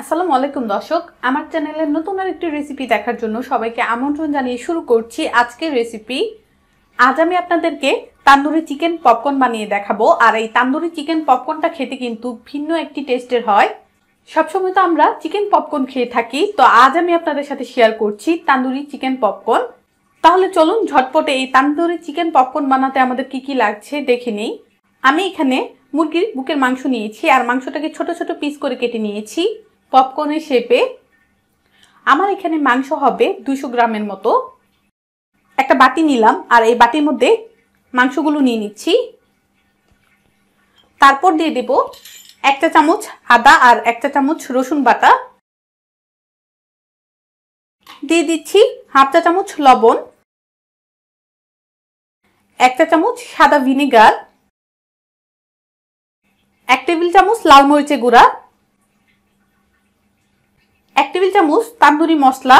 আসসালামু আলাইকুম দর্শক। আমার চ্যানেলের নতুন আর একটি রেসিপি দেখার জন্য সবাইকে আমন্ত্রণ জানিয়ে শুরু করছি আজকের রেসিপি আজ আমি আপনাদেরকে তান্দুরি চিকেন পপকর্ন বানিয়ে দেখাবো। আর এই তান্দুরি চিকেন পপকর্নটা খেতে কিন্তু ভিন্ন একটি টেস্টের হয়। সবসময় তো আমরা চিকেন পপকর্ন খেয়ে থাকি, তো আজ আমি আপনাদের সাথে শেয়ার করছি তান্দুরি চিকেন পপকর্ন তাহলে চলুন ঝটপটে এই তান্দুরি চিকেন পপকর্ন বানাতে আমাদের কি কি লাগছে দেখে নিই। আমি এখানে মুরগির বুকের মাংস নিয়েছি, আর মাংসটাকে ছোট ছোট পিস করে কেটে নিয়েছি। পপকর্নের শেপে আমার এখানে মাংস হবে দুশো গ্রামের মতো। একটা বাটি নিলাম আর এই বাটির মধ্যে মাংসগুলো নিয়ে নিচ্ছি। তারপর দিয়ে দেব একটা চামচ আদা আর একটা চামচ রসুন বাটা। দিয়ে দিচ্ছি হাফ চা চামচ লবণ। একটা চামচ সাদা ভিনেগার। এক টেবিল চামচ লাল মরিচের গুঁড়া। টেবিল চামচ তান্দুরি মশলা।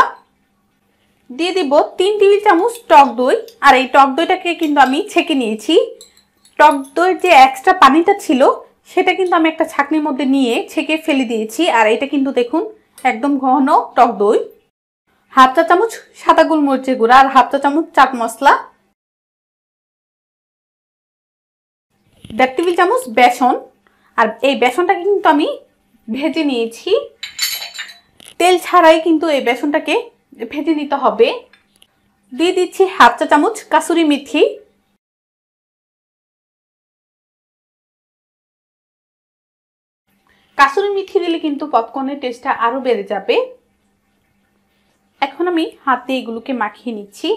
দিয়ে দিব তিন টেবিল চামচ টক দই। আর এই টক দইটাকে কিন্তু আমি ছেঁকে নিয়েছি। টক দইয়ের যে এক্সট্রা পানিটা ছিল, সেটা কিন্তু আমি একটা ছাকনির মধ্যে নিয়ে ছেঁকে ফেলে দিয়েছি। আর এটা কিন্তু দেখুন, একদম ঘন টক দই। হাফ চা চামচ সাদা গোলমরিচের গুঁড়া আর হাফ চা চামচ চাট মশলা। দেড় টেবিল চামচ বেসন। আর এই বেসনটাকে কিন্তু আমি ভেজে নিয়েছি। তেল ছাড়াই কিন্তু এই বেসনটাকে ভেজে নিতে হবে। দিয়ে দিচ্ছি হাফ চা চামচ কাসুরি মিথি। কাসুরি মিথি দিলে কিন্তু পপকর্নের টেস্টটা আরও বেড়ে যাবে। এখন আমি হাতে এগুলোকে মাখিয়ে নিচ্ছি।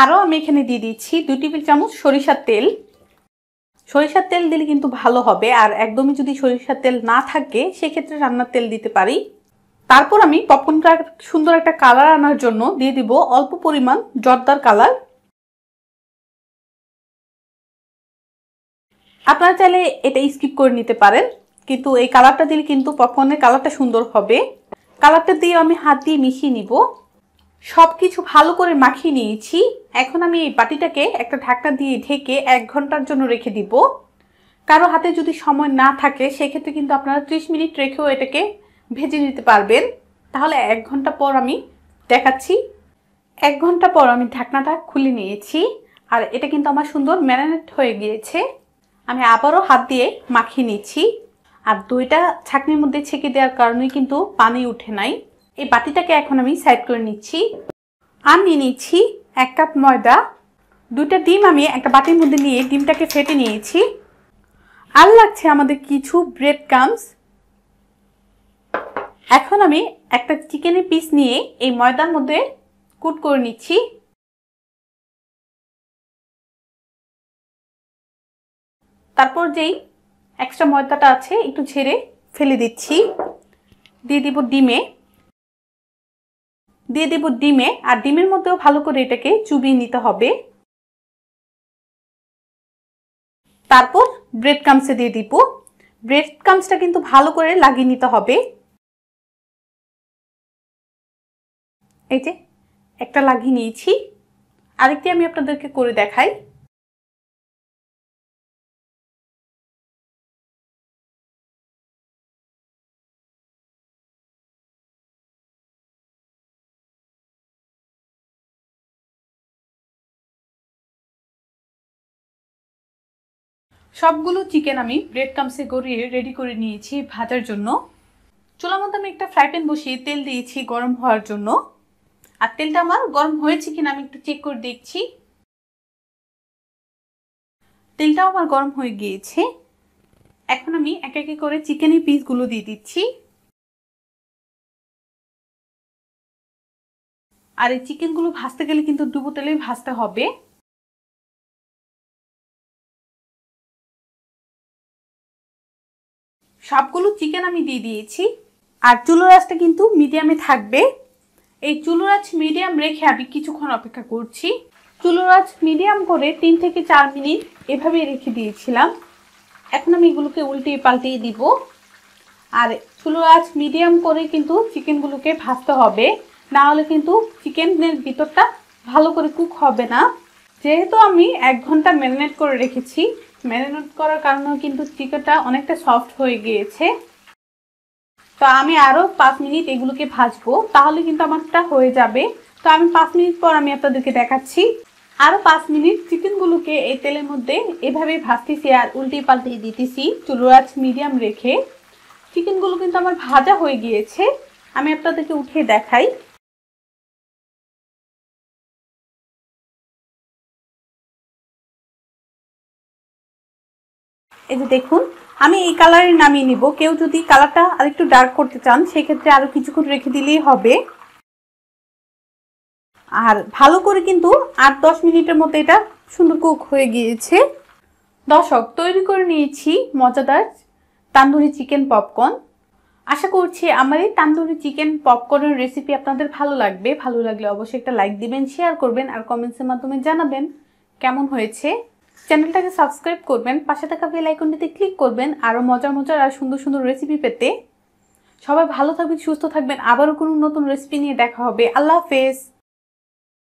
আরও আমি এখানে দিয়ে দিচ্ছি দুই টেবিল চামচ সরিষার তেল। সরিষার তেল দিলে কিন্তু ভালো হবে, আর একদমই যদি সরিষার তেল না থাকে, সেক্ষেত্রে রান্নার তেল দিতে পারি। তারপর আমি পপকর্নটা সুন্দর একটা কালার আনার জন্য দিয়ে দিব অল্প পরিমাণ জর্দার কালার। আপনারা চাইলে এটা স্কিপ করে নিতে পারেন, কিন্তু এই কালারটা দিলে কিন্তু পপকর্নের কালারটা সুন্দর হবে। কালারটা দিয়ে আমি হাত দিয়ে মিশিয়ে নিব। সব কিছু ভালো করে মাখিয়ে নিয়েছি। এখন আমি এই বাটিটাকে একটা ঢাকনা দিয়ে ঢেকে এক ঘণ্টার জন্য রেখে দিব। কারও হাতে যদি সময় না থাকে, সেক্ষেত্রে কিন্তু আপনারা ত্রিশ মিনিট রেখেও এটাকে ভেজে নিতে পারবেন। তাহলে এক ঘণ্টা পর আমি দেখাচ্ছি। এক ঘণ্টা পর আমি ঢাকনাটা খুলে নিয়েছি। আর এটা কিন্তু আমার সুন্দর ম্যারিনেট হয়ে গিয়েছে। আমি আবারও হাত দিয়ে মাখিয়ে নিচ্ছি। আর দইটা ছাকনির মধ্যে ছেঁকে দেওয়ার কারণেই কিন্তু পানি উঠে নাই। এই বাটিটাকে এখন আমি সাইড করে নিচ্ছি। আর নিয়ে নিচ্ছি এক কাপ ময়দা। দুটা ডিম আমি একটা বাটির মধ্যে নিয়ে ডিমটাকে ফেটে নিয়েছি। আর লাগছে আমাদের কিছু ব্রেড কামস এখন আমি একটা চিকেনের পিস নিয়ে এই ময়দার মধ্যে কুট করে নিচ্ছি। তারপর যেই এক্সট্রা ময়দাটা আছে একটু ছেড়ে ফেলে দিচ্ছি। দিয়ে দিব ডিমে। দিয়ে দেব ডিমে, আর ডিমের মধ্যেও ভালো করে এটাকে চুবিয়ে নিতে হবে। তারপর ব্রেড কামসে দিয়ে দিব। ব্রেড কামসটা কিন্তু ভালো করে লাগিয়ে নিতে হবে। এই যে, একটা লাগিয়ে নিয়েছি। আরেকটি আমি আপনাদেরকে করে দেখাই। সবগুলো চিকেন আমি ব্রেড কামসে গড়িয়ে রেডি করে নিয়েছি ভাজার জন্য। চুলার মধ্যে আমি একটা ফ্রাই প্যান বসিয়ে তেল দিয়েছি গরম হওয়ার জন্য। আর তেলটা আমার গরম হয়েছে কিনা আমি একটু চেক করে দেখছি। তেলটাও আমার গরম হয়ে গিয়েছে। এখন আমি এক একে করে চিকেনের পিসগুলো দিয়ে দিচ্ছি। আর এই চিকেনগুলো ভাজতে গেলে কিন্তু ডুবো তেলেই ভাজতে হবে। সবগুলো চিকেন আমি দিয়ে দিয়েছি। আর চুলোর আঁচটা কিন্তু মিডিয়ামে থাকবে। এই চুলোর মিডিয়াম রেখে আমি কিছুক্ষণ অপেক্ষা করছি। চুলোর মিডিয়াম করে তিন থেকে চার মিনিট এভাবে রেখে দিয়েছিলাম। এখন আমি এগুলোকে উল্টিয়ে পাল্টিয়ে দিব। আর চুলোর মিডিয়াম করে কিন্তু চিকেনগুলোকে ভাজতে হবে। না হলে কিন্তু চিকেনের ভিতরটা ভালো করে কুক হবে না। যেহেতু আমি এক ঘণ্টা ম্যারিনেট করে রেখেছি ম্যারিনেট করার কারণেও কিন্তু চিকেনটা অনেকটা সফট হয়ে গিয়েছে। তো আমি আরও পাঁচ মিনিট এগুলোকে ভাজবো, তাহলে কিন্তু আমারটা হয়ে যাবে। তো আমি পাঁচ মিনিট পর আমি আপনাদেরকে দেখাচ্ছি। আরও পাঁচ মিনিট চিকেনগুলোকে এই তেলের মধ্যে এভাবে ভাজতেছি আর উল্টে পাল্টে দিতেছি চুলোরাজ মিডিয়াম রেখে। চিকেনগুলো কিন্তু আমার ভাজা হয়ে গিয়েছে। আমি আপনাদেরকে উঠিয়ে দেখাই। এই যে দেখুন, আমি এই কালারের নামিয়ে নিব। কেউ যদি কালারটা আরেকটু ডার্ক করতে চান, সেক্ষেত্রে আরও কিছুক্ষণ রেখে দিলেই হবে। আর ভালো করে কিন্তু আট দশ মিনিটের মতো এটা সুন্দর কুক হয়ে গিয়েছে। দর্শক, তৈরি করে নিয়েছি মজাদার তান্দুরি চিকেন পপকর্ন আশা করছি আমার এই তান্দুরি চিকেন পপকর্নের রেসিপি আপনাদের ভালো লাগবে। ভালো লাগলে অবশ্যই একটা লাইক দিবেন শেয়ার করবেন, আর কমেন্টসের মাধ্যমে জানাবেন কেমন হয়েছে। চ্যানেলটাকে সাবস্ক্রাইব করবেন, পাশে থাকা বেল আইকনটিতে ক্লিক করবেন আরও মজার মজার আর সুন্দর সুন্দর রেসিপি পেতে। সবাই ভালো থাকবেন, সুস্থ থাকবেন। আবারও কোনো নতুন রেসিপি নিয়ে দেখা হবে। আল্লাহ হাফেজ।